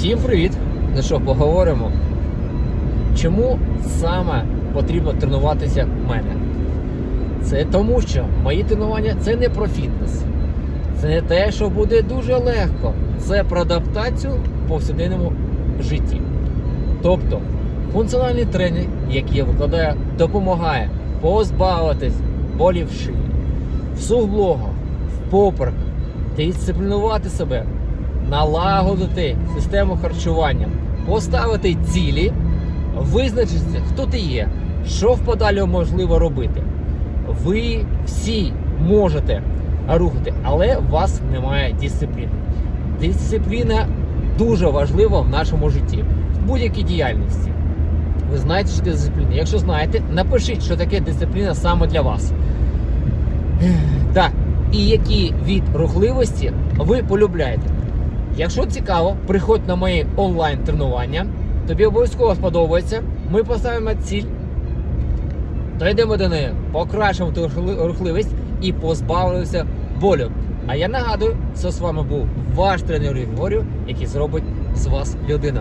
Всім привіт! Ну що, поговоримо. Чому саме потрібно тренуватися в мене? Це тому, що мої тренування це не про фітнес. Це не те, що буде дуже легко. Це про адаптацію в повсякденному житті. Тобто, функціональний тренінг, який я викладаю, допомагає позбавитись болів шиї, в суглогах, в поперек, дисциплінувати себе, налагодити систему харчування, поставити цілі, визначитися, хто ти є, що в подалі можливо робити. Ви всі можете рухати, але у вас немає дисципліни. Дисципліна дуже важлива в нашому житті, в будь-якій діяльності. Ви знаєте, що таке дисципліна? Якщо знаєте, напишіть, що таке дисципліна саме для вас. Так, і які від рухливості ви полюбляєте. Якщо цікаво, приходь на мої онлайн тренування. Тобі обов'язково сподобається. Ми поставимо ціль, дійдемо до неї, покращимо ту рухливість і позбавимося болю. А я нагадую, це з вами був ваш тренер Ігорю, який зробить з вас людину.